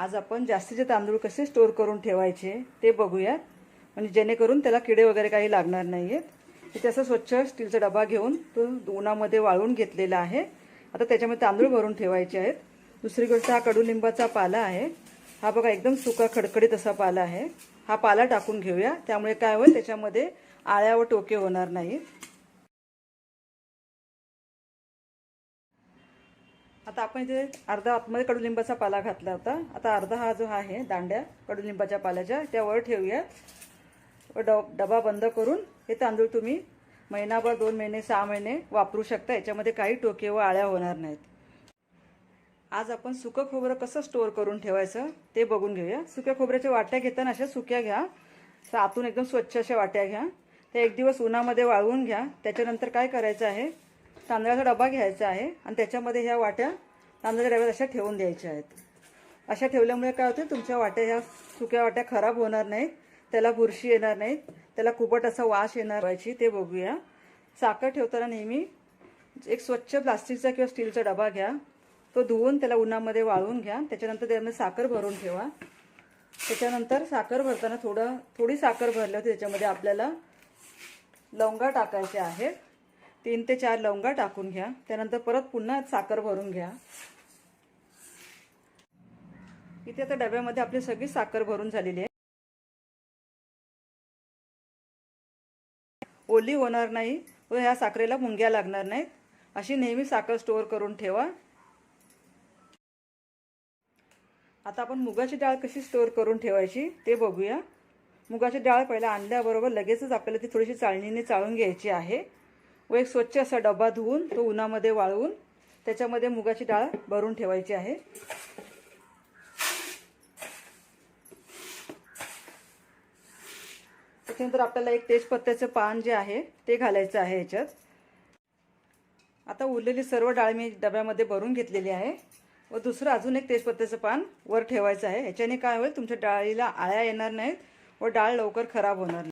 आज आपण जास्तीचे तांदूळ कसे स्टोअर करून ठेवायचे ते बघूयात. म्हणजे जेणेकरून त्याला किडे वगैरे काही लागणार नाही आहेत इथे असं स्वच्छ स्टीलचा डबा घेऊन तो उन्हामध्ये वाळून घेतलेला आहे. आता त्याच्यामध्ये तांदूळ भरून ठेवायचे आहेत. दुसरी गोष्ट हा कडुलिंबाचा पाला आहे. हा बघा एकदम सुका खडखडीत असा पाला आहे. हा पाला टाकून घेऊया. त्यामुळे काय होईल? त्याच्यामध्ये आळ्या व टोके होणार नाहीत. आता आपण इथे अर्धा आतमध्ये कडुलिंबाचा पाला घातला होता. आता अर्धा हा जो आहे दांड्या कडुलिंबाच्या पाल्याच्या त्यावर ठेवूया. व डब डबा बंद करून हे तांदूळ तुम्ही महिनाभर दोन महिने सहा महिने वापरू शकता. याच्यामध्ये काही टोके व आळ्या होणार नाहीत. आज आपण सुकं खोबरं कसं स्टोअर करून ठेवायचं ते बघून घेऊया. सुक्या खोबऱ्याच्या वाट्या घेताना अशा सुक्या घ्या. आतून एकदम स्वच्छ अशा वाट्या घ्या. त्या एक दिवस उन्हामध्ये वाळवून घ्या. त्याच्यानंतर काय करायचं आहे तांदळाचा डबा घ्यायचा आहे आणि त्याच्यामध्ये ह्या वाट्या तांदळाच्या डब्यात अशा ठेवून द्यायच्या आहेत. अशा ठेवल्यामुळे काय होतं तुमच्या वाट्या ह्या सुक्या वाट्या खराब होणार नाहीत त्याला बुरशी येणार नाहीत त्याला कुबट असा वास येणार व्हायची ते बघूया. साखर ठेवताना नेहमी एक स्वच्छ प्लास्टिकचा किंवा स्टीलचा डबा घ्या. तो धुवून त्याला उन्हामध्ये वाळवून घ्या. त्याच्यानंतर त्यामध्ये साखर भरून ठेवा. त्याच्यानंतर साखर भरताना थोडं थोडी साखर भरली होती त्याच्यामध्ये आपल्याला लवंगा टाकायच्या आहेत. तीन ते चार लवंगा टाकून घ्या. त्यानंतर परत पुन्हा साखर भरून घ्या. इथे आता डब्यामध्ये आपली सगळी साखर भरून झालेली आहे. ओली होणार नाही व ह्या साखरेला मुंग्या लागणार नाहीत. अशी नेहमी साखर स्टोअर करून ठेवा. आता आपण मुगाची डाळ कशी स्टोअर करून ठेवायची ते बघूया. मुगाची डाळ पहिला आणल्याबरोबर लगेचच आपल्याला ती थोडीशी चाळणीने चाळून घ्यायची आहे. व एक स्वच्छ असा डबा धुवून तो उन्हामध्ये वाळवून त्याच्यामध्ये मुगाची डाळ भरून ठेवायची आहे. त्याच्यानंतर आपल्याला एक तेजपत्त्याचं पान जे आहे ते घालायचं आहे याच्यात आता उरलेली सर्व डाळ मी डब्यामध्ये भरून घेतलेली आहे. व दुसरं अजून एक तेजपत्त्याचं पान वर ठेवायचं आहे. ह्याच्याने काय होईल? तुमच्या डाळीला आळ्या येणार नाहीत व डाळ लवकर खराब होणार नाही.